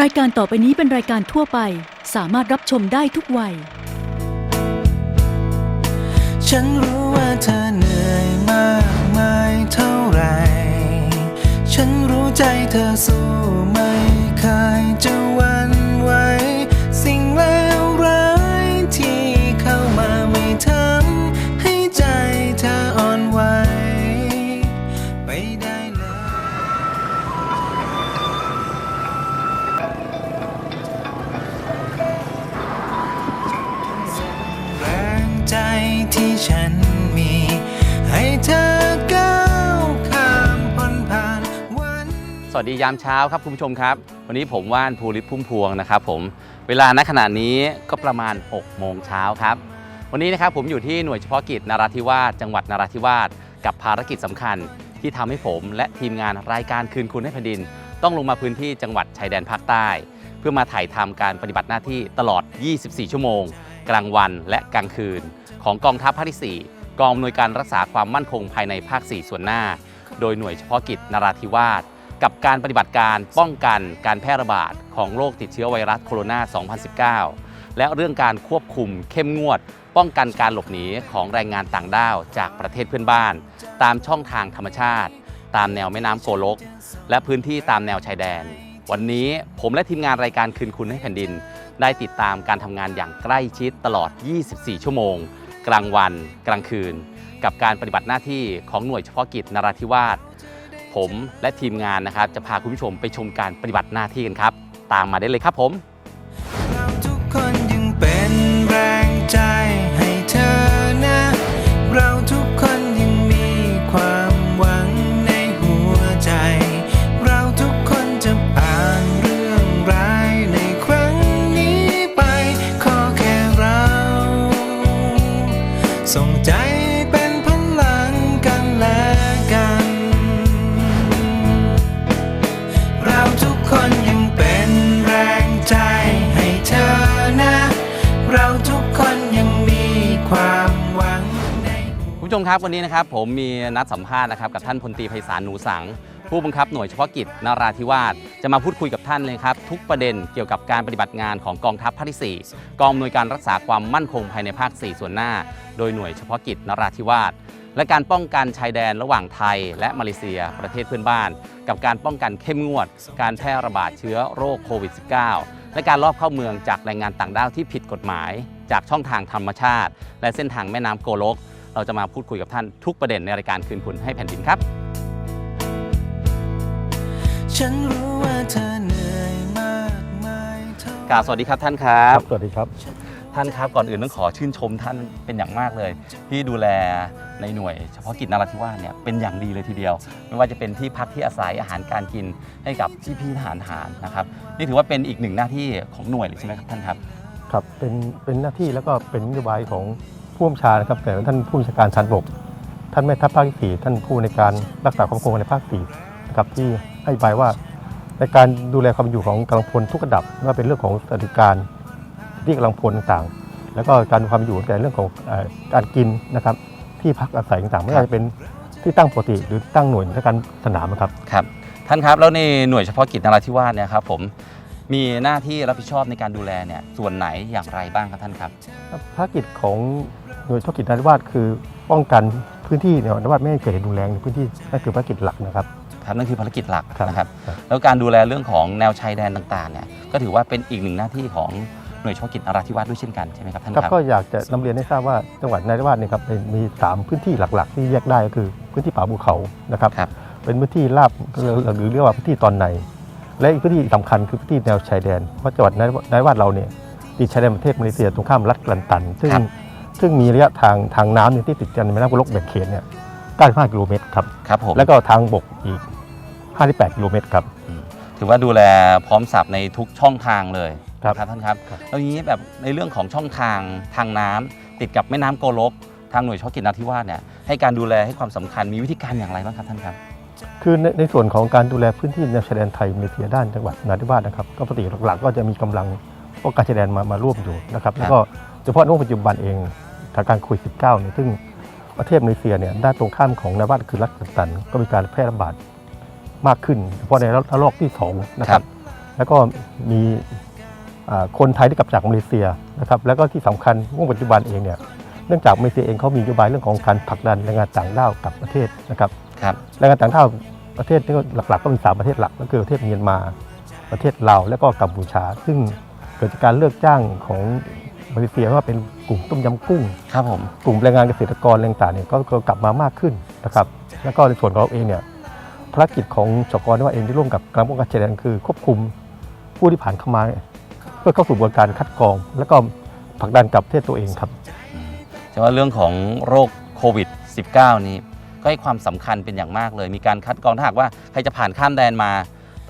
รายการต่อไปนี้เป็นรายการทั่วไป สามารถรับชมได้ทุกวัย ฉันรู้ว่าเธอเหนื่อยมากมายเท่าไหร่ ฉันรู้ใจเธอสู้ไม่เคยจะไหว วัสดียามเช้าครับคุณผู้ชมครับ วันนี้ผมว่านภูริศพุ่มพวงนะครับผมเวลาณขณะนี้ก็ประมาณ 6 โมงเช้าครับ วันนี้นะครับผมอยู่ที่หน่วยเฉพาะกิจนราธิวาสจังหวัดนราธิวาสกับภารกิจสำคัญ ที่ทำให้ผมและทีมงานรายการคืนคุณให้แผ่นดิน ต้องลงมาพื้นที่จังหวัดชายแดนภาคใต้ เพื่อมาถ่ายทำการปฏิบัติหน้าที่ตลอด 24 ชั่วโมง กลางวันและกลางคืน ของกองทัพภาคที่4กองอำนวยการรักษาความมั่นคงภายในภาค 4 ส่วนหน้า โดยหน่วยเฉพาะกิจนราธิวาส กับการปฏิบัติการป้องกันการแพร่ระบาดของโรคติดเชื้อไวรัสโคโรนา 2019 และเรื่องการควบคุมเข้มงวด ป้องกันการหลบหนีของแรงงานต่างด้าวจากประเทศเพื่อนบ้าน ตามช่องทางธรรมชาติ ตามแนวแม่น้ำโกลก และพื้นที่ตามแนวชายแดน วันนี้ผมและทีมงานรายการคืนคุณให้แผ่นดิน ได้ติดตามการทำงานอย่างใกล้ชิดตลอด 24 ชั่วโมง กลางวัน กลางคืน กับการปฏิบัติหน้าที่ของหน่วยเฉพาะกิจนราธิวาส ผมและทีมงานนะครับ จะพาคุณผู้ชมไปชมการปฏิบัติหน้าที่กันครับ ตามมาได้เลยครับผม ครับวันนี้นะครับผมมีนัดสัมภาษณ์นะครับกับท่านพลตรีไพศาลหนูสัง ผู้บังคับหน่วยเฉพาะกิจนราธิวาสจะมาพูดคุยกับท่านเลยครับ ทุกประเด็นเกี่ยวกับการปฏิบัติงานของกองทัพภาคที่ 4 กองอำนวยการรักษาความมั่นคงภายในภาค 4 ส่วนหน้า โดยหน่วยเฉพาะกิจนราธิวาสและการป้องกันชายแดนระหว่างไทยและมาเลเซียประเทศเพื่อนบ้าน กับการป้องกันเข้มงวด การแพร่ระบาดเชื้อโรคโควิด -19 และการลอบเข้าเมืองจากแรงงานต่างด้าวที่ผิดกฎหมาย จากช่องทางธรรมชาติ และเส้นทางแม่น้ำโกลก เราจะมาพูดคุยกับท่านทุกประเด็นในรายการคืนคุณให้แผ่นดินครับ ฉันรู้ว่าเธอเหนื่อยมากมายเท่า กราบสวัสดีครับท่านครับ สวัสดีครับ ท่านครับก่อนอื่นต้องขอชื่นชมท่านเป็นอย่างมากเลย ที่ดูแลในหน่วยเฉพาะกิจนราธิวาสเนี่ยเป็นอย่างดีเลยทีเดียว ไม่ว่าจะเป็นที่พักที่อาศัยอาหารการกินให้กับพี่พี่ๆทหารทหารนะครับนี่ถือว่าเป็นอีกหนึ่งหน้าที่ของหน่วยเลยใช่ไหมครับท่านครับ ครับ เป็น เป็นหน้าที่แล้วก็เป็นนโยบายของ ผู้บัญชานะครับ แต่ท่านผู้บัญชาการชันบก ท่านแม่ทัพภาคที่สี่ท่านผู้ในการรักษาความคงในภาคสี่นะครับที่ให้บายว่า ในการดูแลความอยู่ของกำลังพลทุกระดับไม่ว่าเป็นเรื่องของสวัสดิการที่กำลังพลต่างๆ แล้วก็การความอยู่แต่เรื่องของอการกินนะครับที่พักอาศัยต่างๆไม่ว่าจะเป็นที่ตั้งปกติหรือตั้งหน่วยและการสนามนะครับครับ ท่านครับแล้วในหน่วยเฉพาะกิจนราธิวาสเนี่ยครับผม มีหน้าที่รับผิดชอบในการดูแลเนี่ยส่วนไหนอย่างไรบ้างครับท่านครับ ภารกิจของหน่วยเฉพาะกิจนราธิวาสคือป้องกันพื้นที่เนี่ยนราธิวาสไม่ให้เกิดเหตุรุนแรงในพื้นที่นั่นคือภารกิจหลักนะครับ ครับนั่นคือภารกิจหลักครับนะครับ ครับ แล้วการดูแลเรื่องของแนวชายแดนต่างๆเนี่ยก็ถือว่าเป็นอีกหนึ่งหน้าที่ของหน่วยเฉพาะกิจนราธิวาสด้วยเช่นกันใช่ไหมครับท่านครับครับก็อยากจะนำเรียนให้ทราบว่าจังหวัดนราธิวาสเนี่ยครับเป็นมี3พื้นที่หลักๆ ที่แยกได้ก็คือพื้นที่ป่าภูเขานะครับ ครับ เป็นพื้นที่ราบหรือเรียกว่าพื้นที่ตอนใน และอีกพื้นที่สำคัญคือพื้นที่แนวชายแดน เพราะจังหวัดนราธิวาสเราเนี่ยติดชายแดนประเทศมาเลเซียตรงข้ามรัฐกลันตัน ซึ่งครับซึ่งมีระยะทางทางน้ำเนี่ยที่ติดกันในแม่น้ำกุลกแบ่งเขตเนี่ย95กิโลเมตรครับครับผมแล้วก็ทางบกอีก 58กิโลเมตรครับถือว่าดูแลพร้อมสับในทุกช่องทางเลยครับนะท่านครับครับแล้วอย่างนี้แบบในเรื่องของช่องทางทางน้ำติดกับแม่น้ำโกลกทางหน่วยเฉพาะกิจนราธิวาสเนี่ยให้การดูแลให้ความสำคัญมีวิธีการอย่างไรบ้างครับท่านครับ คือในในส่วนของการดูแลพื้นที่แนวชายแดนไทยมาเลเซียด้านจังหวัดนราธิวาสนะครับก็ปกติหลักๆ ก็จะมีกำลังป้องกันชายแดนมามาร่วมอยู่นะครับแล้วก็เฉพาะในปัจจุบันเองทางการโควิด 19 เนี่ยซึ่งประเทศมาเลเซียเนี่ยด้านตรงข้ามของนราธิวาสคือรัฐกัตัน ก็มีการแพร่ระบาดมากขึ้นเฉพาะในระลอกที่สองนะครัรับ แล้วก็มีคนไทยที่กลับจากมาเลเซียนะครับ แล้วก็ที่สำคัญเมื่อปัจจุบันเองเนี่ยเนื่องจากมาเลเซียเองเขามีนโยบายเรื่องของการผลักดันแรงงานต่างด้าวกลับประเทศนะครับ ครับแรงงานต่างด้าวประเทศนี่ก็หลักๆก็มีสามประเทศหลักก็คือประเทศเมียนมาประเทศลาวและก็กัมพูชา ซึ่งเกิดจากการเลือกจ้างของมาเลเซียว่าเป็นกลุ่มต้มยำกุ้งครับผมกลุ่มแรงงานเกษตรกรแรงต่างๆเนี่ยก็ก็กลับมามากขึ้นนะครับแล้วก็ในส่วนของเราเองเนี่ยภารกิจของจกรนว่าเองที่ร่วมกับการป้องกันชายแดนคือ ควบคุมผู้ที่ผ่านเข้ามาเนี่ยเพื่อเข้าสู่กระบวนการคัดกรอง แล้วก็ผลักดันกลับประเทศตัวเองครับแต่ว่าเรื่องของโรคโควิด -19 นี้ ก็ให้ความสำคัญเป็นอย่างมากเลย มีการคัดกรองถ้าหากว่าใครจะผ่านข้ามแดนมา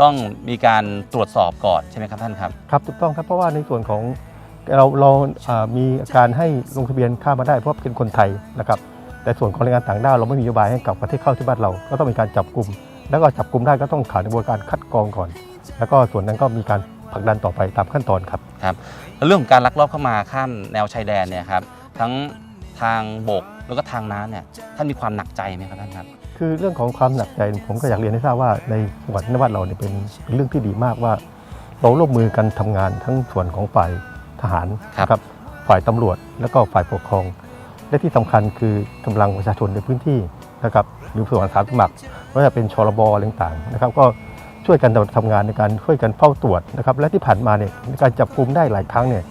ต้องมีการตรวจสอบก่อนใช่ไหมครับท่านครับครับถูกต้องครับเพราะว่าในส่วนของเราเราอ่ามีการให้ลงทะเบียนข้ามมาได้เพราะเป็นคนไทยนะครับแต่ส่วนของแรงงานต่างด้าวเราไม่มีนโยบายให้กลับประเทศเข้าที่บ้านเรา ก็ต้องมีการจับกลุ่ม แล้วก็จับกลุ่มได้ก็ต้องผ่านกระบวนการคัดกรองก่อน แล้วก็ส่วนนั้นก็มีการผลักดันต่อไปตามขั้นตอนครับแล้วเรื่องของการลักลอบเข้ามาข้ามแนวชายแดนเนี่ยครับทั้งทางบก แล้วก็ทางน้ำเนี่ยท่านมีความหนักใจไหมครับท่านครับ คือเรื่องของความหนักใจผมก็อยากเรียนให้ทราบว่าในจังหวัดนวัดเราเนี่ยเป็นเป็นเรื่องที่ดีมากว่า เราร่วมมือกันทำงานทั้งส่วนของฝ่ายทหารครับ นะครับฝ่ายตำรวจแล้วก็ฝ่ายปกครอง และที่สำคัญคือกำลังประชาชนในพื้นที่นะครับหรือส่วนอาสาสมัครไม่ว่าจะเป็นชลบอะไรต่างๆนะครับ ก็ช่วยกันทำงานในการช่วยกันเฝ้าตรวจนะครับและที่ผ่านมาเนี่ยในการจับกลุ่มได้หลายครั้งเนี่ย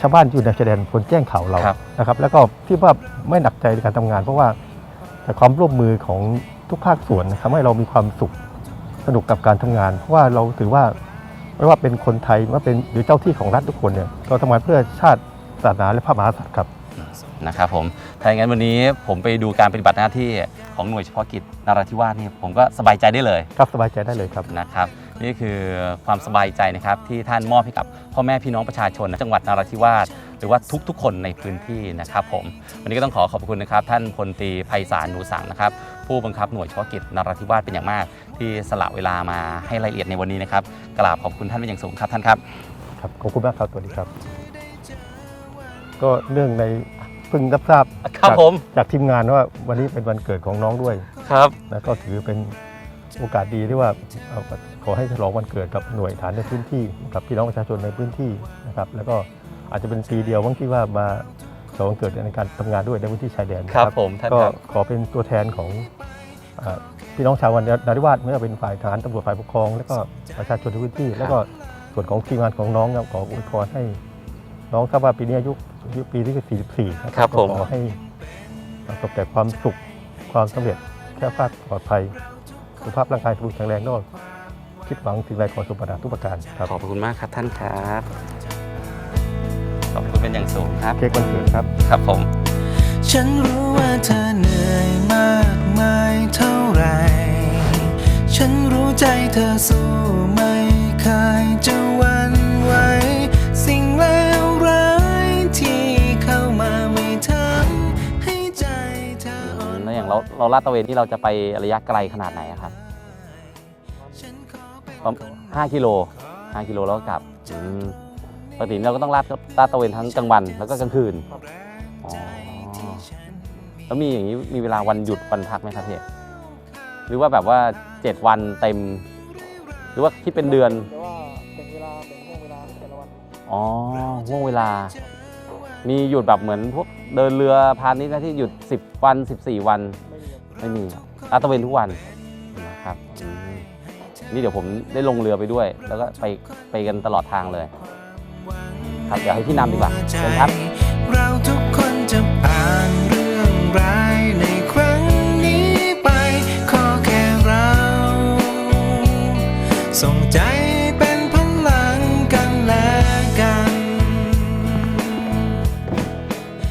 ชาวบ้านอยู่ในชายแดนคนแจ้งข่าวเราครับ นะครับ แล้วก็ที่ว่าไม่หนักใจในการทำงาน เพราะว่าแต่ความร่วมมือของทุกภาคส่วนนะครับให้เรามีความสุขสนุกกับการทำงาน เพราะว่าเราถือว่าไม่ว่าเป็นคนไทยไม่ว่าเป็นหรือเจ้าที่ของรัฐทุกคนเนี่ยเราทำงานเพื่อชาติศาสนาและพระมหากษัตริย์ครับ นะครับผม ถ้าอย่างนั้นวันนี้ผมไปดูการปฏิบัติหน้าที่ของหน่วยเฉพาะกิจนราธิวาสนี่ผมก็สบายใจได้เลยครับสบายใจได้เลยครับ นะครับ นี่คือความสบายใจนะครับที่ท่านมอบให้กับพ่อแม่พี่น้องประชาชน จังหวัดนราธิวาสหรือว่าทุกๆ คนในพื้นที่นะครับผมวันนี้ก็ต้องขอขอบคุณนะครับ ท่านพลตรีไพศาลหนูสังนะครับ ผู้บังคับหน่วยเฉพาะกิจนราธิวาสเป็นอย่างมาก ที่สละเวลามาให้รายละเอียดในวันนี้นะครับกราบขอบคุณท่านเป็นอย่างสูงครับท่านครับครับขอบคุณมากครับสวัสดีครับ ก็เนื่องในเพิ่งรับทราบครับจากผม จากทีมงานว่าวันนี้เป็นวันเกิดของน้องด้วย ครับนะก็ถือเป็น โอกาสดีที่ว่าเอาขอให้ฉลองวันเกิดกับหน่วยฐานในพื้นที่กับพี่น้องประชาชนในพื้นที่นะครับแล้วก็อาจจะเป็นปีเดียวบางที่ว่ามาฉลองวันเกิดในการทำงานด้วยในพื้นที่ชายแดนครับผมท่านก็ครับขอเป็นตัวแทนของอ่าพี่น้องชาววันนาริวาสไม่ว่าเป็นฝ่ายทหารตำรวจฝ่ายปกครอง แล้วก็ประชาชนในพื้นที่ แล้วก็ส่วนของทีมงานของน้องครับขออวยพรให้น้องทราบว่าปีนี้อายุอายุปีที่ 44นะครับผมก็ขอให้ประสบแต่ความสุขความสำเร็จแค่พลาดปลอดภัย สุขภาพร่างกายสมบูรณ์แข็งแรงก็คิดหวังสิ่งใดขอสมปรารถนาทุกประการครับขอบคุณมากครับท่านครับขอบคุณเป็นอย่างสูงครับ เค้กวันเกิดครับครับผม ฉันรู้ว่าเธอเหนื่อยมากมายเท่าไหรฉันรู้ใจเธอสู้ไม่เคยจะหวันไหว เราเราลาดตระเวนที่เราจะไประยะไกลขนาดไหนอะครับฉันขอเป็นประมาณห้ากิโลห้ากิโลแล้วก็กลับอืมปกติเราก็ต้องลาดลาดตระเวนทั้งกลางวันแล้วก็กลางคืนอ๋อแล้วมีอย่างนี้มีเวลาวันหยุดวันพักไหมครับพี่หรือว่าแบบว่าเจ็ดวันเต็ม หรือว่าคิดเป็นเดือนแต่ว่าแบ่งเวลาแบ่งห่วงเวลาแต่ละวันอ๋อห่วงเวลา มีหยุดแบบเหมือนพวกเดินเรือพาณิชย์นะที่หยุด 10 วัน 14 วัน ไม่มีครับไม่มีลาดตระเวนทุกวันนะครับอืมนี่เดี๋ยวผมได้ลงเรือไปด้วย แล้วก็ไปไปกันตลอดทางเลย ครับเดี๋ยวให้พี่นำดีกว่าเชิญครับ เราทุกคนจะผ่านเรื่องร้ายในครั้งนี้ไป ขอแค่เรา ส่งใจเป็นพลังกันและกัน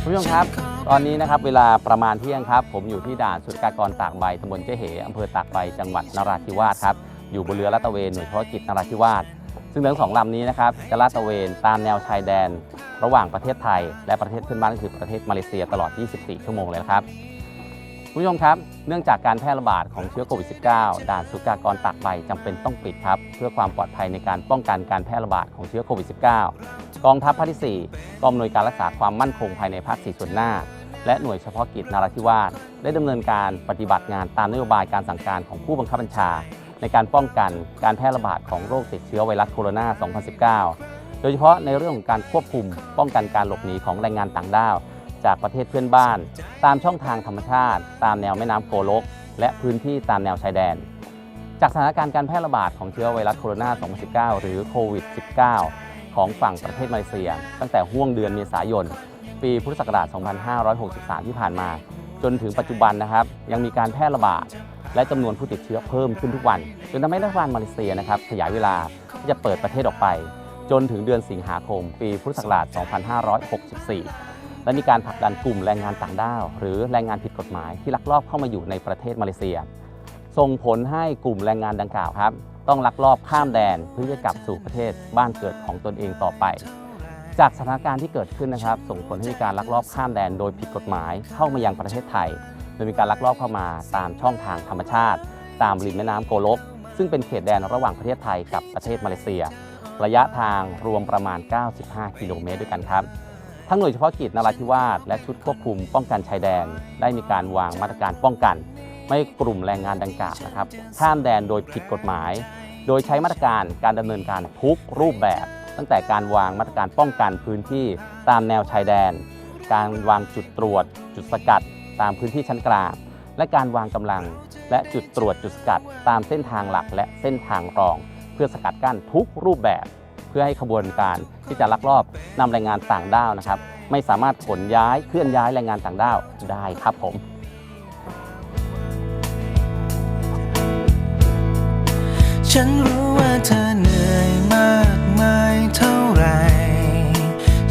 คุณผู้ชมครับ ตอนนี้นะครับเวลาประมาณเที่ยงครับ ผมอยู่ที่ด่านสุรกากรตากใบตำบลเจเหอำเภอตากใบจังหวัดนราธิวาสครับอยู่บนเรือลาดตระเวนหน่วยเฉพาะกิจนราธิวาสซึ่งเรือทั้งสองลำนี้นะครับจะลาดตระเวนตามแนวชายแดน ระหว่างประเทศไทย และประเทศเพื่อนบ้านก็คือประเทศมาเลเซียตลอด 24 ชั่วโมงเลยครับคุณผู้ชมครับ เนื่องจากการแพร่ระบาดของเชื้อโควิด -19 ด่านสุกากรตากใบจำเป็นต้องปิดครับ เพื่อความปลอดภัยในการป้องกันการแพร่ระบาดของเชื้อโควิด -19 กองทัพภาคที่ 4กองอำนวยการรักษาความมั่นคงภายในภาค 4 ส่วนหน้า และหน่วยเฉพาะกิจนาราธิวาสได้ดำเนินการปฏิบัติงานตามนโยบายการสั่งการของผู้บังคับบัญชา ในการป้องกันการแพร่ระบาดของโรคติดเชื้อไวรัสโคโรนา 2019 โดยเฉพาะในเรื่องของการควบคุม ป้องกันการหลบหนีของแรงงานต่างด้าว จากประเทศเพื่อนบ้าน ตามช่องทางธรรมชาติ ตามแนวแม่น้ำโกลก และพื้นที่ตามแนวชายแดน จากสถานการณ์การแพร่ระบาดของเชื้อไวรัสโคโรนา 2019 หรือโควิด -19 ของฝั่งประเทศมาเลเซีย ตั้งแต่ห่วงเดือนเมษายน ปีพุทธศักราช 2563 ที่ผ่านมา จนถึงปัจจุบันนะครับ ยังมีการแพร่ระบาด และจำนวนผู้ติดเชื้อเพิ่มขึ้นทุกวัน จนทำให้รัฐบาลมาเลเซียนะครับขยายเวลาที่จะเปิดประเทศออกไป จนถึงเดือนสิงหาคม ปีพุทธศักราช 2564 และมีการผลักดันกลุ่มแรงงานต่างด้าว หรือแรงงานผิดกฎหมายที่ลักลอบเข้ามาอยู่ในประเทศมาเลเซีย ส่งผลให้กลุ่มแรงงานดังกล่าวครับ ต้องลักลอบข้ามแดนเพื่อจะกลับสู่ประเทศบ้านเกิดของตนเองต่อไป จากสถานการณ์ที่เกิดขึ้นนะครับ ส่งผลให้มีการลักลอบข้ามแดนโดยผิดกฎหมายเข้ามายังประเทศไทย โดยมีการลักลอบเข้ามาตามช่องทางธรรมชาติ ตามริมแม่น้ำโกลก ซึ่งเป็นเขตแดนระหว่างประเทศไทยกับประเทศมาเลเซีย ระยะทางรวมประมาณ 95 กิโลเมตรด้วยกันครับทั้งหน่วยเฉพาะกิจนราธิวาสและชุดควบคุมป้องกันชายแดน ได้มีการวางมาตรการป้องกัน ไม่กลุ่มแรงงานดังกล่าวนะครับข้ามแดนโดยผิดกฎหมาย โดยใช้มาตรการการดำเนินการทุกรูปแบบ ตั้งแต่การวางมาตรการป้องกันพื้นที่ตามแนวชายแดน การวางจุดตรวจ จุดสกัด ตามพื้นที่ชั้นกลาง และการวางกำลัง และจุดตรวจจุดสกัด ตามเส้นทางหลักและเส้นทางรอง เพื่อสกัดกั้นทุกรูปแบบ เพื่อให้ขบวนการที่จะลักลอบนำแรงงานต่างด้าวนะครับ ไม่สามารถขนย้ายเคลื่อนย้ายแรงงานต่างด้าวได้ครับผม ฉันรู้ว่าเธอเหนื่อยมากมายเท่าไร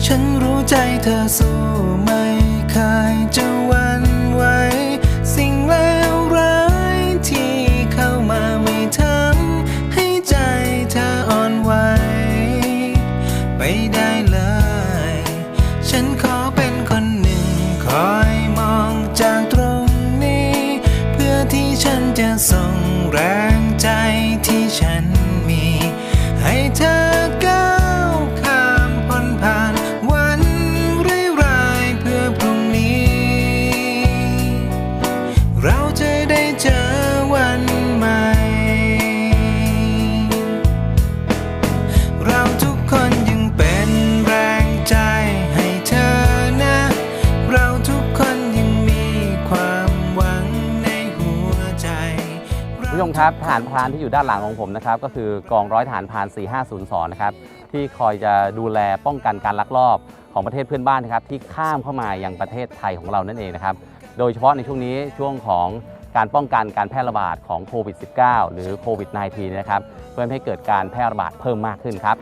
ฉันรู้ใจเธอสู้ไม่เคยจะวันไหว ชมครับทหารพรานที่อยู่ด้านหลังของผมนะครับก็คือกองร้อยทหารพราน 4502 นะครับที่คอยจะดูแลป้องกันการลักลอบของประเทศเพื่อนบ้านนะครับที่ข้ามเข้ามายังประเทศไทยของเรานั่นเองนะครับโดยเฉพาะในช่วงนี้ช่วงของการป้องกันการแพร่ระบาดของโควิด -19 หรือโควิด -19 นะครับเพื่อไม่ให้เกิดการแพร่ระบาดเพิ่มมากขึ้นครับ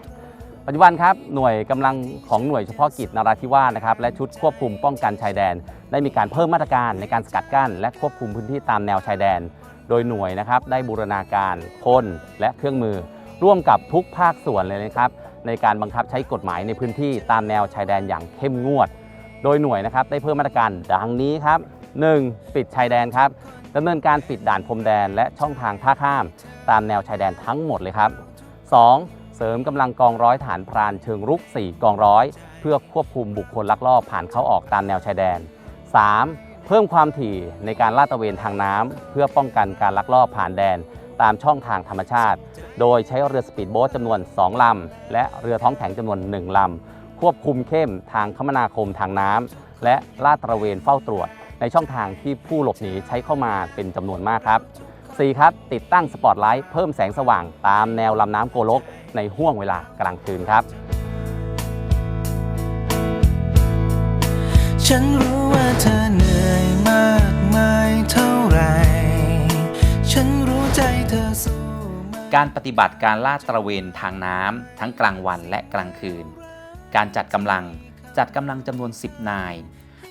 ปัจจุบันครับหน่วยกำลังของหน่วยเฉพาะกิจนราธิวาสนะครับและชุดควบคุมป้องกันชายแดน ได้มีการเพิ่มมาตรการในการสกัดกั้น และควบคุมพื้นที่ตามแนวชายแดน โดยหน่วยนะครับได้บูรณาการคนและเครื่องมือ ร่วมกับทุกภาคส่วนเลยนะครับในการบังคับใช้กฎหมายในพื้นที่ตามแนวชายแดนอย่างเข้มงวด โดยหน่วยนะครับได้เพิ่มมาตรการดังนี้ครับ 1. ปิดชายแดนครับดำเนินการปิดด่านพรมแดนและช่องทางท่าข้าม ตามแนวชายแดนทั้งหมดเลยครับ 2. เสริมกำลังกองร้อยฐานพรานเชิงรุก 4 กองร้อย เพื่อควบคุมบุคคลลักลอบผ่านเข้าออกตามแนวชายแดน 3. เพิ่มความถี่ในการลาดตระเวนทางน้ำเพื่อป้องกันการลักลอบผ่านแดนตามช่องทางธรรมชาติ โดยใช้เรือสปีดโบ๊ทจำนวน 2 ลำ และเรือท้องแข็งจำนวน 1 ลำ ควบคุมเข้มทางคมนาคมทางน้ำและลาดตระเวนเฝ้าตรวจ ในช่องทางที่ผู้หลบหนีใช้เข้ามาเป็นจำนวนมากครับ 4. ครับ ติดตั้งสปอตไลท์เพิ่มแสงสว่างตามแนวลำน้ำโกลก ในห่วงเวลากลางคืนครับ ฉันรู้ว่าเธอ การปฏิบัติการลาดตระเวนทางน้ำทั้งกลางวันและกลางคืน การจัดกำลังจัดกำลังจำนวน 10 นาย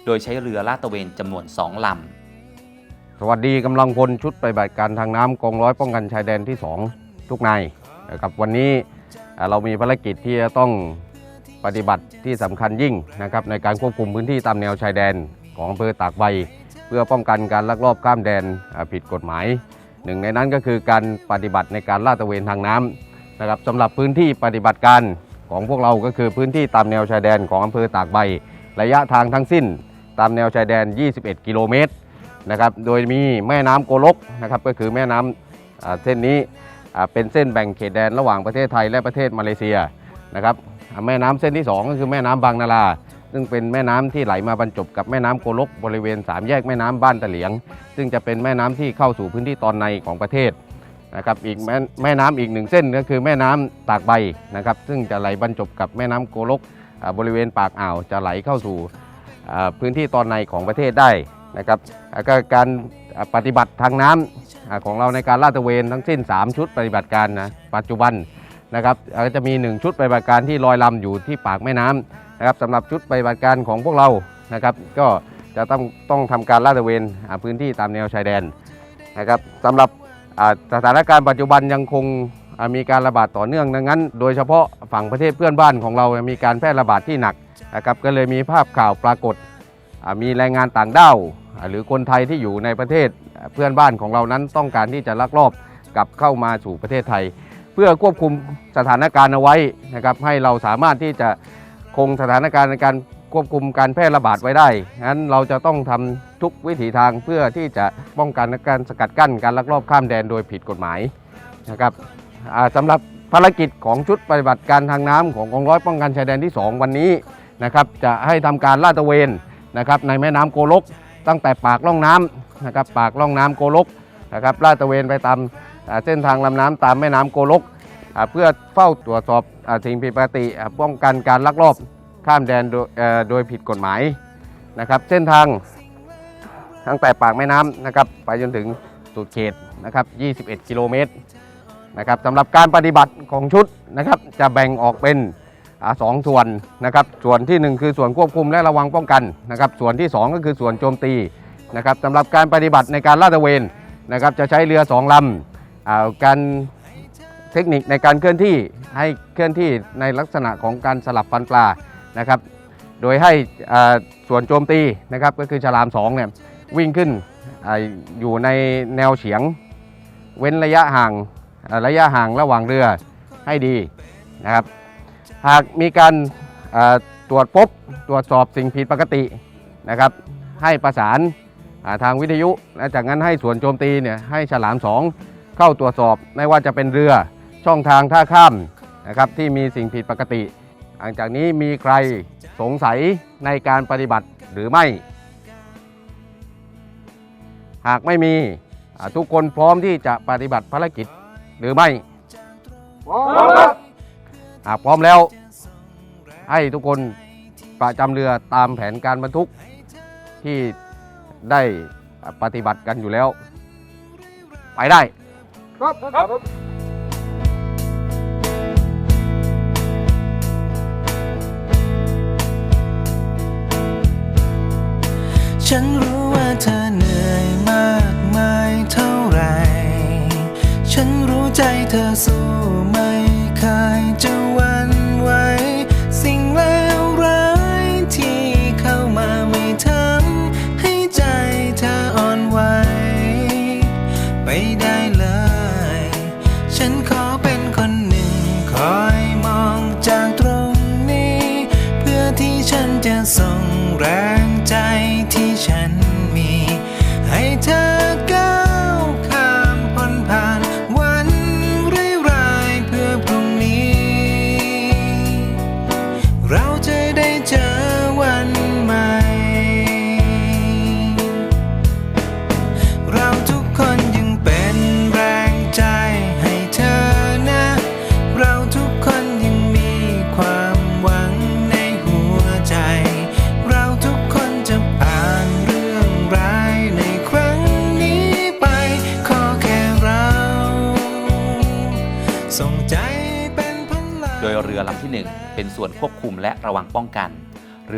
โดยใช้เรือลาดตระเวนจำนวน 2 ลำ สวัสดีกำลังพลชุดปฏิบัติการทางน้ำกองร้อยป้องกันชายแดนที่ 2 ทุกนายนะครับวันนี้เรามีภารกิจที่จะต้องปฏิบัติที่สำคัญยิ่งนะครับในการควบคุมพื้นที่ตามแนวชายแดนของอำเภอตากใบ เพื่อป้องกันการลักลอบข้ามแดนผิดกฎหมาย หนึ่งในนั้นก็คือการปฏิบัติในการลาดตระเวนทางน้ำนะครับสำหรับพื้นที่ปฏิบัติการของพวกเราก็คือพื้นที่ตามแนวชายแดนของอำเภอตากใบ ระยะทางทั้งสิ้น ตามแนวชายแดน 21 กิโลเมตรนะครับโดยมีแม่น้ำโกลกนะครับก็คือแม่น้ำอ่าเส้นนี้เป็นเส้นแบ่งเขตแดนระหว่างประเทศไทยและประเทศมาเลเซียนะครับแม่น้ำเส้นที่ 2 ก็คือแม่น้ำบางนารา ซึ่งเป็นแม่น้ำที่ไหลมาบรรจบกับแม่น้ำโกลกบริเวณสามแยกแม่น้ำบ้านตะเหลียง ซึ่งจะเป็นแม่น้ำที่เข้าสู่พื้นที่ตอนในของประเทศนะครับอีกแม่แม่น้ำอีกหนึ่งเส้นก็คือแม่น้ำตากใบนะครับซึ่งจะไหลบรรจบกับแม่น้ำโกลกบริเวณปากอ่าวจะไหลเข้าสู่พื้นที่ตอนในของประเทศได้นะครับก็การปฏิบัติทางน้ำอ่าของเราในการลาดตระเวนทั้งสิ้น 3 ชุดปฏิบัติการนะปัจจุบันนะครับจะมี 1 ชุดปฏิบัติการที่ลอยลำอยู่ที่ปากแม่น้ำ นะครับสำหรับชุดปฏิบัติการของพวกเรานะครับ ก็จะต้องต้องทำการลาดตระเวนอ่าพื้นที่ตามแนวชายแดนนะครับสำหรับสถานการณ์ปัจจุบันยังคงมีการระบาดต่อเนื่องดังนั้น โดยเฉพาะฝั่งประเทศเพื่อนบ้านของเรามีการแพร่ระบาดที่หนักนะครับก็เลยมีภาพข่าวปรากฏ มีแรงงานต่างด้าวหรือคนไทยที่อยู่ในประเทศเพื่อนบ้านของเรานั้นต้องการที่จะลักลอบกลับเข้ามาสู่ประเทศไทย เพื่อควบคุมสถานการณ์เอาไว้นะครับให้เราสามารถที่จะ คงสถานการณ์ในการควบคุมการแพร่ระบาดไว้ได้งั้นเราจะต้องทำทุกวิถีทางเพื่อที่จะป้องกันและการสกัดกั้นการลักลอบข้ามแดนโดยผิดกฎหมายนะครับอ่าสำหรับภารกิจของชุดปฏิบัติการทางน้ำของกองร้อยป้องกันชายแดนที่ 2 วันนี้นะครับจะให้ทำการลาดตระเวนนะครับในแม่น้ำโกลก ตั้งแต่ปากล่องน้ำนะครับปากล่องน้ำโกลกนะครับลาดตระเวนไปตามเส้นทางลำน้ำตามแม่น้ำโกลก เพื่อเฝ้าตรวจสอบสิ่งผิดปกติป้องกันการลักลอบข้ามแดนโดยเอ่อโดยผิดกฎหมายนะครับเส้นทางตั้งแต่ปากแม่น้ำนะครับไปจนถึงสุดเขตนะครับ 21 กิโลเมตรนะครับสำหรับการปฏิบัติของชุดนะครับจะแบ่งออกเป็นอสองส่วนนะครับส่วนทีหนึ่1 คือส่วนควบคุมและระวังป้องกันนะครับส่วนที่ 2 ก็คือส่วนโจมตีนะครับสำหรับการปฏิบัติในการลาดตระเวนนะครับจะใช้เรือสองลำอ่าการ เทคนิคในการเคลื่อนที่ให้เคลื่อนที่ในลักษณะของการสลับฟันปลานะครับ โดยให้ส่วนโจมตีนะครับก็คือฉลาม2เนี่ยวิ่งขึ้นออยู่ในแนวเฉียง เว้นระยะห่างระยะห่างระหว่างเรือให้ดีนะครับ หากมีการตรวจพบตรวจสอบสิ่งผิดปกตินะครับ ให้ประสานาทางวิทยุ และจากนั้นให้ส่วนโจมตีเนี่ยให้ฉลาม 2 เข้าตรวจสอบไม่ว่าจะเป็นเรือ ช่องทางท่าข้ามนะครับที่มีสิ่งผิดปกติ หลังจากนี้มีใครสงสัยในการปฏิบัติหรือไม่ หากไม่มีอ่าทุกคนพร้อมที่จะปฏิบัติภารกิจหรือไม่พร้อมครับหากพร้อมแล้ว ให้ทุกคนประจำเรือตามแผนการบรรทุกที่ได้ปฏิบัติกันอยู่แล้ว ไปได้ ฉันรู้ว่าเธอเหนื่อยมากมายเท่าไร ฉันรู้ใจเธอสู้ไม่เคยจะวัน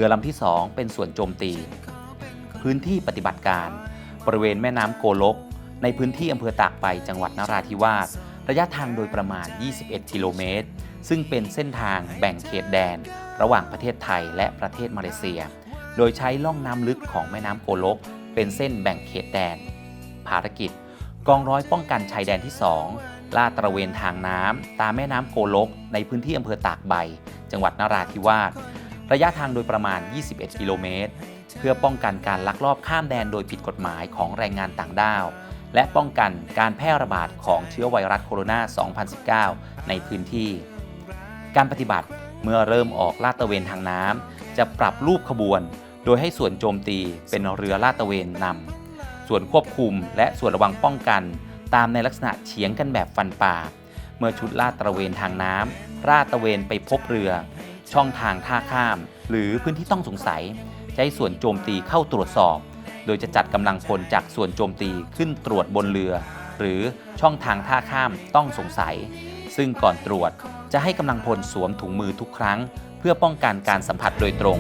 รือลำที่ 2 เป็นส่วนโจมตี พื้นที่ปฏิบัติการ บริเวณแม่น้ำโกลก ในพื้นที่อำเภอตากใบจังหวัดนราธิวาสระยะทางโดยประมาณ 21 กิโลเมตร ซึ่งเป็นเส้นทางแบ่งเขตแดน ระหว่างประเทศไทยและประเทศมาเลเซีย โดยใช้ล่องน้ำลึกของแม่น้ำโกลก เป็นเส้นแบ่งเขตแดน ภารกิจ กองร้อยป้องกันชายแดนที่ 2 ลาดตระเวนทางน้ำตามแม่น้ำโกลก ในพื้นที่อำเภอตากใบ จังหวัดนราธิวาส ระยะทางโดยประมาณ 21 กิโลเมตร เพื่อป้องกันการลักลอบข้ามแดนโดยผิดกฎหมายของแรงงานต่างด้าว และป้องกันการแพร่ระบาดของเชื้อไวรัสโคโรนา 2019 ในพื้นที่ การปฏิบัติเมื่อเริ่มออกลาดตระเวนทางน้ำจะปรับรูปขบวน โดยให้ส่วนโจมตีเป็นเรือลาดตระเวนนำส่วนควบคุมและส่วนระวังป้องกัน ตามในลักษณะเฉียงกันแบบฟันป่า เมื่อชุดลาดตระเวนทางน้ำลาดตระเวนไปพบเรือ ช่องทางท่าข้าม หรือพื้นที่ต้องสงสัย ใช้ส่วนโจมตีเข้าตรวจสอบ โดยจะจัดกำลังพลจากส่วนโจมตีขึ้นตรวจบนเรือ หรือช่องทางท่าข้ามต้องสงสัย ซึ่งก่อนตรวจจะให้กำลังพลสวมถุงมือทุกครั้ง เพื่อป้องกันการสัมผัสโดยตรง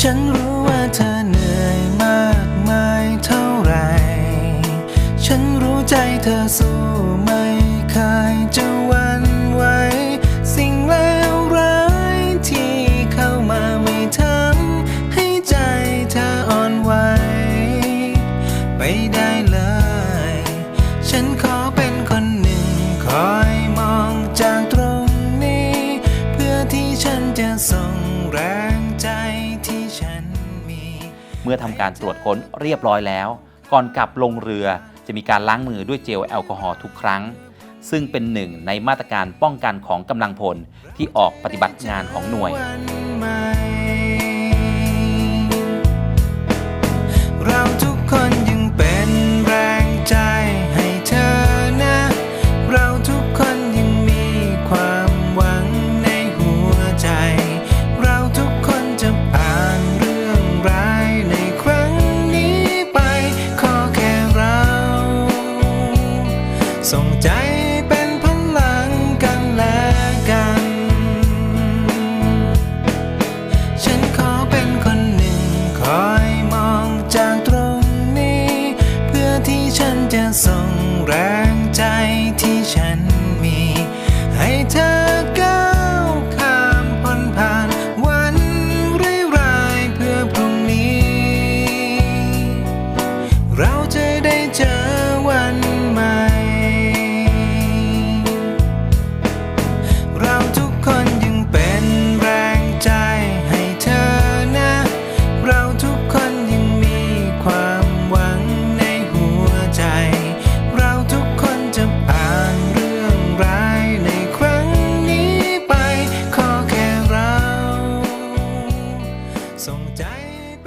ฉันรู้ว่าเธอเหนื่อยมากมายเท่าไร ฉันรู้ใจเธอสู้ มื่อทำการตรวจค้นเรียบร้อยแล้ว ก่อนกลับลงเรือจะมีการล้างมือด้วยเจลแอลกอฮอล์ทุกครั้ง ซึ่งเป็นหนึ่งในมาตรการป้องกันของกำลังพลที่ออกปฏิบัติงานของหน่วย เราทุกคนยังเป็นแรงใจ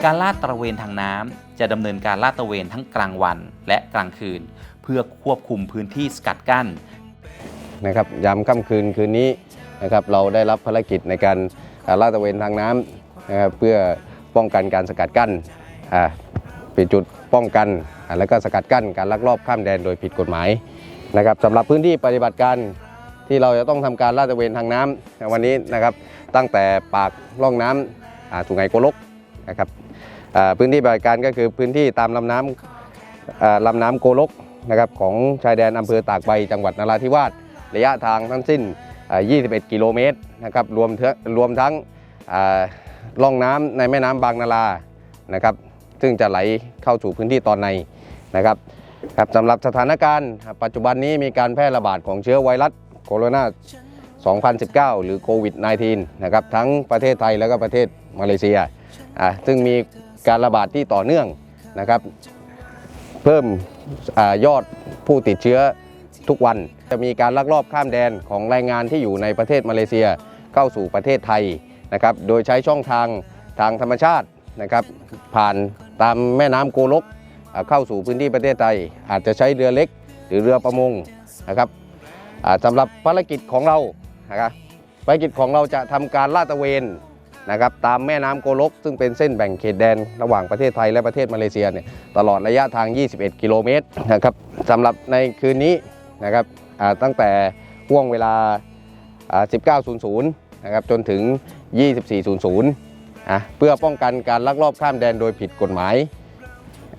การลาดตระเวนทางน้ำจะดำเนินการลาดตระเวนทั้งกลางวันและกลางคืน เพื่อควบคุมพื้นที่สกัดกั้นนะครับยามค่ำคืนคืนนี้นะครับเราได้รับภารกิจในการลาดตระเวนทางน้ำนะครับเพื่อป้องกันการสกัดกั้นเป็นจุดป้องกันแล้วก็สกัดกั้นการลักลอบข้ามแดนโดยผิดกฎหมายนะครับสำหรับพื้นที่ปฏิบัติการที่เราจะต้องทำการลาดตระเวนทางน้ำในวันนี้นะครับตั้งแต่ปากร่องน้ำอ่าสุไหงโกลกนะครับ พื้นที่บัติการก็คือพื้นที่ตามลำน้ำอ่าลำน้ำโกลกนะครับของชายแดนอำเภอตากใบจังหวัดนราธิวาสระยะทางทั้งสิ้น 21 กิโลเมตรนะครับรวมรวมทั้งอ่าล่องน้ำในแม่น้ำบางนารานะครับซึ่งจะไหลเข้าสู่พื้นที่ตอนในนะครับครับสำหรับสถานการณ์ ปัจจุบันนี้มีการแพร่ระบาดของเชื้อไวรัสโคโรนา2019 หรือโควิด -19 นะครับทั้งประเทศไทยแล้วก็ประเทศมาเลเซียอ่าซึ่งมี การระบาดที่ต่อเนื่องนะครับ เพิ่มอยอดผู้ติดเชื้อทุกวัน จะมีการลักลอบข้ามแดนของแรงงานที่อยู่ในประเทศมาเลเซียเข้าสู่ประเทศไทยนะครับ โดยใช้ช่องทางทางธรรมชาตินะครับ ผ่านตามแม่น้ำโกลกเข้าสู่พื้นที่ประเทศไทย อาจจะใช้เรือเล็กหรือเรือประมงนะครับอ่าสำหรับภารกิจของเรานะครับภารกิจของเราจะทำการลาดตระเวน นะครับตามแม่น้ำโกลก ซึ่งเป็นเส้นแบ่งเขตแดนระหว่างประเทศไทยและประเทศมาเลเซียเนี่ยตลอดระยะทาง 21 กิโลเมตรนะครับสำหรับในคืนนี้นะครับตั้งแต่ห่วงเวลา 19.00นะครับจนถึง 24.00อะเพื่อป้องกันการลักลอบข้ามแดนโดยผิดกฎหมาย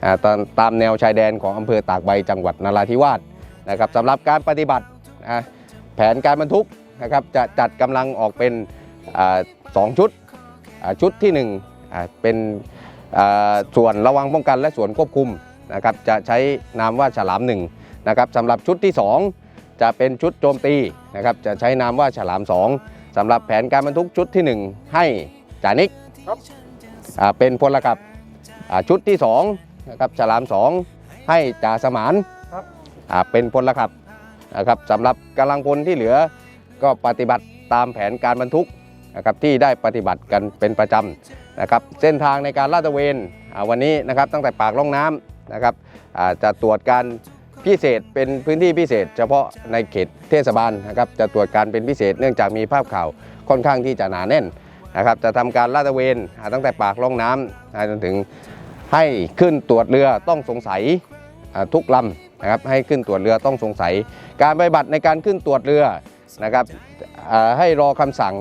อ่าตามตามแนวชายแดนของอำเภอตากใบจังหวัดนราธิวาสนะครับสำหรับการปฏิบัติอะแผนการบรรทุกนะครับจะจัดกำลังออกเป็นอ่าสองชุด ชุดที่หนึ่งอ่าเป็นอ่าส่วนระวังป้องกันและส่วนควบคุมนะครับจะใช้นามว่าฉลามหนึ่งนะครับสำหรับชุดที่ 2 จะเป็นชุดโจมตีนะครับจะใช้นามว่าฉลาม 2สำหรับแผนการบรรทุกชุดที่ 1 ให้จานิกอ่าเป็นพลขับอ่าชุดที่นะครับฉลามสองให้จ่าสมานครับอ่าเป็นพลขับนะครับสำหรับกำลังพลที่เหลือก็ปฏิบัติตามแผนการบรรทุก นะครับที่ได้ปฏิบัติกันเป็นประจำนะครับเส้นทางในการลาดตระเวนวันนี้นะครับตั้งแต่ปากล่องน้ำนะครับจะตรวจการพิเศษเป็นพื้นที่พิเศษ เฉพาะในเขตเทศบาลนะครับจะตรวจการเป็นพิเศษเนื่องจากมีภาพข่าวค่อนข้างที่จะหนาแน่นนะครับจะทำการลาดตระเวนตั้งแต่ปากล่องน้ำจนถึงให้ขึ้นตรวจเรือต้องสงสัยทุกลำนะครับให้ขึ้นตรวจเรือต้องสงสัย การปฏิบัติในการขึ้นตรวจเรือนะครับให้รอคำสั่ง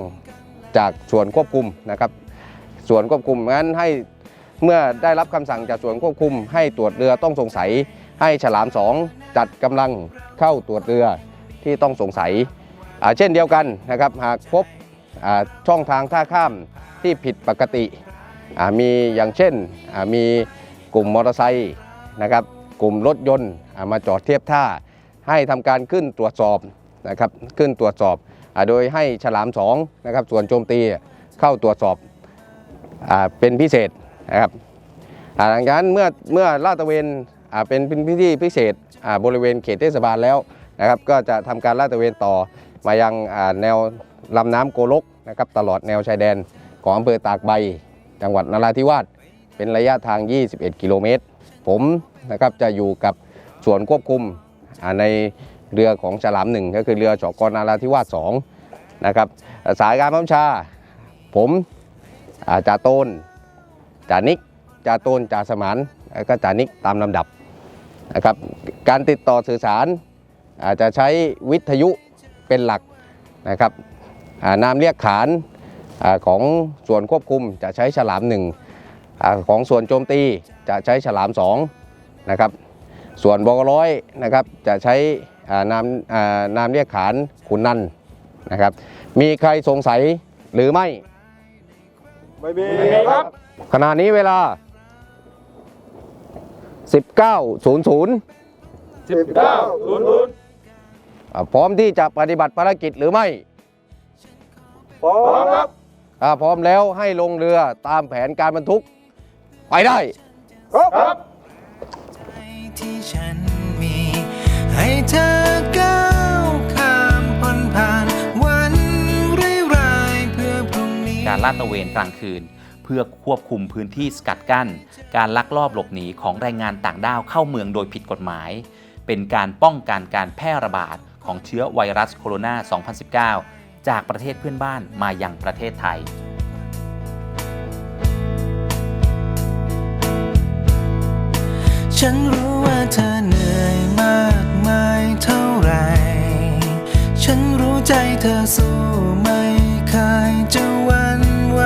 จากส่วนควบคุมนะครับ ส่วนควบคุมงั้นให้เมื่อได้รับคำสั่งจากส่วนควบคุม ให้ตรวจเรือต้องสงสัย ให้ฉลามสองจัดกำลังเข้าตรวจเรือที่ต้องสงสัยเช่นเดียวกันนะครับ หากพบช่องทางท่าข้ามที่ผิดปกติมีอย่างเช่นมีกลุ่มมอเตอร์ไซค์นะครับ กลุ่มรถยนต์มาจอดเทียบท่า ให้ทำการขึ้นตรวจสอบนะครับขึ้นตรวจสอบ โดยให้ฉลามสองนะครับส่วนโจมตีเข้าตรวจสอบอเป็นพิเศษนะครับหลังจากนั้นเมื่อเมื่อลาดตระเวนเป็นเป็นพื้นที่พิเศษบริเวณเขตเทศบาลแล้วนะครับก็จะทำการลาดตระเวนต่อมายังอ่าแนวลำน้ำโกลกนะครับตลอดแนวชายแดนของอำเภอตากใบจังหวัดนราธิวาสเป็นระยะทาง 21 กิโลเมตร ผมนะครับจะอยู่กับส่วนควบคุมใน เรือของฉลามหนึ่งก็คือเรือจอกรนาราธิวาสสองนะครับสายการบัญชา ผมอ่าจ่าโตนจ่านิกจ่าโตนจ่าสมานแล้วก็จ่านิกตามลำดับนะครับการติดต่อสื่อสารอาจจะใช้วิทยุเป็นหลักนะครับานามเรียกขานอาของส่วนควบคุมจะใช้ฉลามหนึ่งอของส่วนโจมตีจะใช้ฉลามสองนะครับส่วนบกร้อยนะครับจะใช้ นามอ่านามเรียกขานขุนนันท์นะครับ มีใครสงสัยหรือไม่ ไม่มีครับขณะนี้เวลา 19.00 สิบเก้าศูนย์ศูนย์อ่าพร้อมที่จะปฏิบัติภารกิจหรือไม่พร้อมครับถ้าพร้อมแล้วให้ลงเรือตามแผนการบรรทุก ไปได้ ครับ ที่ฉัน การลาดตระเวนกลางคืน เพื่อควบคุมพื้นที่สกัดกั้น การลักลอบหลบหนีของแรงงานต่างด้าวเข้าเมืองโดยผิดกฎหมาย เป็นการป้องกันการแพร่ระบาดของเชื้อไวรัสโคโรนา 2019 จากประเทศเพื่อนบ้านมายังประเทศไทยฉันรู้ว่าเธอเหนื่อยมากมายเท่าไหร ฉันรู้ใจเธอสู้ไม่เคยจะวันไหว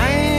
ส่